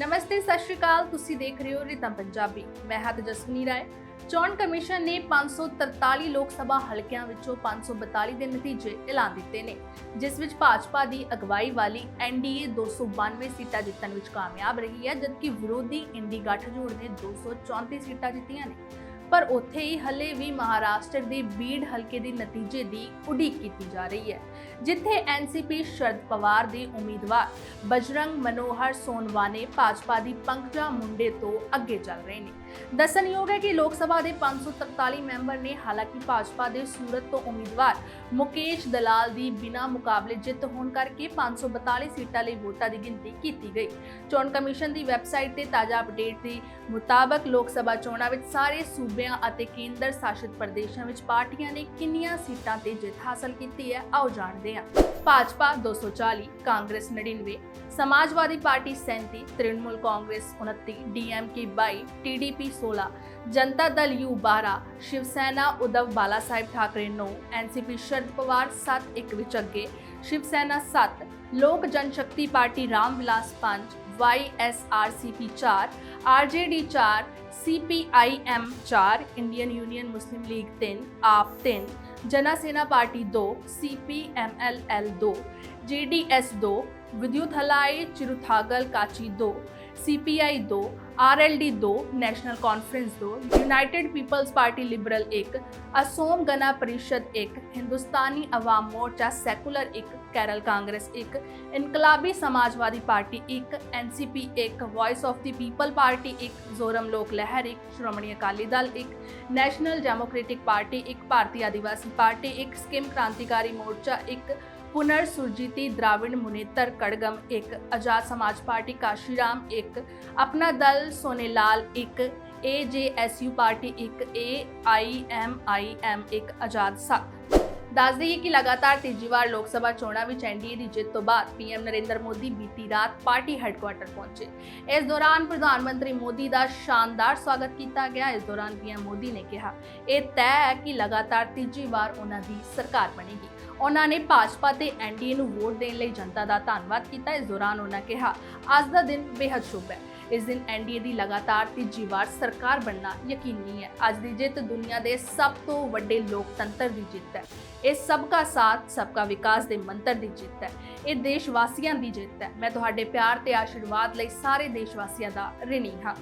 ਨਮਸਤੇ, ਸਤਿ ਸ਼੍ਰੀ ਅਕਾਲ। ਤੁਸੀਂ ਦੇਖ ਰਹੇ ਹੋ ਰਿਤਮ ਪੰਜਾਬੀ। ਮੈਂ ਹਾਂ ਤੇਜਸਵਨੀ ਰਾਏ। ਚੋਣ ਕਮਿਸ਼ਨ ਨੇ 543 ਲੋਕ ਸਭਾ ਹਲਕਿਆਂ ਵਿੱਚੋਂ 542 ਦੇ ਨਤੀਜੇ ਐਲਾਨ ਦਿੱਤੇ ਨੇ, ਜਿਸ ਵਿੱਚ ਭਾਜਪਾ ਦੀ ਅਗਵਾਈ ਵਾਲੀ ਐਨਡੀਏ 292 ਸੀਟਾਂ ਜਿੱਤਣ ਵਿੱਚ ਕਾਮਯਾਬ ਰਹੀ ਹੈ, ਜਦਕਿ ਵਿਰੋਧੀ ਇੰਡੀ ਗੱਠਜੋੜ ਨੇ 234 ਸੀਟਾਂ ਜਿੱਤੀਆਂ ਨੇ। ਪਰ ਉੱਥੇ ਹੀ ਹਲੇ ਵੀ ਮਹਾਰਾਸ਼ਟਰ ਦੇ ਬੀੜ ਹਲਕੇ ਦੇ ਨਤੀਜੇ ਦੀ ਉਡੀਕ ਕੀਤੀ ਜਾ ਰਹੀ ਹੈ, ਜਿੱਥੇ ਐਨਸੀਪੀ ਸ਼ਰਦ ਪਵਾਰ ਦੇ ਉਮੀਦਵਾਰ ਬਜਰੰਗ ਮਨੋਹਰ ਸੋਨਵਾਨੇ ਭਾਜਪਾ ਦੀ ਪੰਕਜਾ ਮੁੰਡੇ ਤੋਂ ਅੱਗੇ ਚੱਲ ਰਹੇ ਨੇ। ਦੱਸਣਯੋਗ ਹੈ ਕਿ ਲੋਕ ਸਭਾ ਦੇ 543 ਮੈਂਬਰ ਨੇ ਹਾਲਾਂਕਿ ਭਾਜਪਾ ਦੇ ਸੂਰਤ ਤੋਂ ਉਮੀਦਵਾਰ ਮੁਕੇਸ਼ ਦਲਾਲ ਦੀ ਬਿਨਾਂ ਮੁਕਾਬਲੇ ਜਿੱਤ ਹੋਣ ਕਰਕੇ 542 ਸੀਟਾਂ ਲਈ ਵੋਟਾਂ ਦੀ ਗਿਣਤੀ ਕੀਤੀ ਗਈ। ਚੋਣ ਕਮਿਸ਼ਨ ਦੀ ਵੈਬਸਾਈਟ ਤੇ ਤਾਜ਼ਾ ਅਪਡੇਟ ਦੇ ਮੁਤਾਬਕ ਲੋਕ ਸਭਾ ਚੋਣਾਂ ਵਿੱਚ ਸਾਰੇ ਸੂਬੇ ਸੂਬਿਆਂ ਅਤੇ ਕੇਂਦਰ ਸ਼ਾਸਿਤ ਪ੍ਰਦੇਸ਼ਾਂ ਵਿੱਚ ਪਾਰਟੀਆਂ ਨੇ ਕਿੰਨੀਆਂ ਸੀਟਾਂ ਤੇ ਜਿੱਤ ਹਾਸਲ ਕੀਤੀ ਹੈ, ਆਓ ਜਾਣਦੇ ਹਾਂ। Bhajpa 240 Congress 99 Samajwadi party 37 Trinamool Congress 29 DMK 22 TDP 16 Janata Dal U 12 Shiv Sena Uddhav Balasaheb Thackeray 9 NCP Sharad Pawar 7 ਇੱਕ ਵਿੱਚ ਅੱਗੇ Shiv Sena 7 Lok Janshakti party Ram Vilas 5 Y S R C P चार, आर जे डी चार, C P I M चार, Indian union Muslim league तीन, आप तीन, Janasena party दो, C P M L L दो, जे डी एस दो, विद्युत हलाई चिरुथागल काची दो CPI 2 RLD 2 national conference 2 united people's party liberal 1 Asom Gana Parishad 1 Hindustani ਅਵਾਮ ਮੋਰਚਾ ਸੈਕੂਲਰ 1 ਕੇਰਲ ਕਾਂਗਰਸ 1 ਇਨਕਲਾਬੀ ਸਮਾਜਵਾਦੀ party 1 NCP 1 voice of the people party 1 Zoram ਲੋਕ ਲਹਿਰ 1 Shiromani Akali Dal 1 national democratic party 1 Bharatiya Adivasi party 1 Sikkim Krantikari Morcha 1 ਪੁਨਰ ਸੁਰਜੀਤੀ द्राविड मुनेतर कड़गम एक Azad Samaj party Kashiram एक अपना दल सोनेलाल एक A J S U party एक A I am I am ਇੱਕ ਆਜ਼ਾਦ ਸੱਤ ਦੱਸ ਦਈਏ ਕਿ ਲਗਾਤਾਰ ਤੀਜੀ ਵਾਰ ਲੋਕ ਸਭਾ ਚੋਣਾਂ ਵਿੱਚ ਐਨਡੀਏ ਦੀ ਜਿੱਤ ਤੋਂ ਬਾਅਦ ਪੀਐਮ ਨਰਿੰਦਰ ਮੋਦੀ ਬੀਤੀ ਰਾਤ ਪਾਰਟੀ ਹੈੱਡਕੁਆਰਟਰ ਪਹੁੰਚੇ ਇਸ ਦੌਰਾਨ ਪ੍ਰਧਾਨ ਮੰਤਰੀ ਮੋਦੀ ਦਾ ਸ਼ਾਨਦਾਰ ਸਵਾਗਤ ਕੀਤਾ ਗਿਆ ਇਸ ਦੌਰਾਨ ਪੀਐਮ ਮੋਦੀ ਨੇ ਕਿਹਾ ਇਹ ਤੈਅ ਹੈ ਕਿ ਲਗਾਤਾਰ ਤੀਜੀ ਵਾਰ ਉਹਨਾਂ ਦੀ ਸਰਕਾਰ ਬਣੇਗੀ ਉਹਨਾਂ ਨੇ ਭਾਜਪਾ ਤੇ ਐਨਡੀਏ ਨੂੰ ਵੋਟ ਦੇਣ ਲਈ ਜਨਤਾ ਦਾ ਧੰਨਵਾਦ ਕੀਤਾ। ਇਸ ਦੌਰਾਨ ਉਹਨਾਂ ਕਿਹਾ, ਅੱਜ ਦਾ ਦਿਨ ਬੇहद ਸ਼ੁਭ ਹੈ। ਇਸ ਦਿਨ ਐਨਡੀਏ ਦੀ ਲਗਾਤਾਰ ਤੀਜੀ ਵਾਰ ਸਰਕਾਰ ਬਣਨਾ ਯਕੀਨੀ ਹੈ। ਅੱਜ ਦੀ ਜਿੱਤ ਦੁਨੀਆ ਦੇ ਸਭ ਤੋਂ ਵੱਡੇ ਲੋਕਤੰਤਰ ਦੀ ਜਿੱਤ ਹੈ। ਇਹ ਸਭ ਦਾ ਸਾਥ, ਸਭ ਦਾ ਵਿਕਾਸ ਦੇ ਮੰਤਰ ਦੀ ਜਿੱਤ ਹੈ। ਇਹ ਦੇਸ਼ ਵਾਸੀਆਂ ਦੀ ਜਿੱਤ ਹੈ। ਮੈਂ ਤੁਹਾਡੇ ਪਿਆਰ ਤੇ ਆਸ਼ੀਰਵਾਦ ਲਈ ਸਾਰੇ ਦੇਸ਼ ਵਾਸੀਆਂ ਦਾ ਰਿਣੀ ਹਾਂ।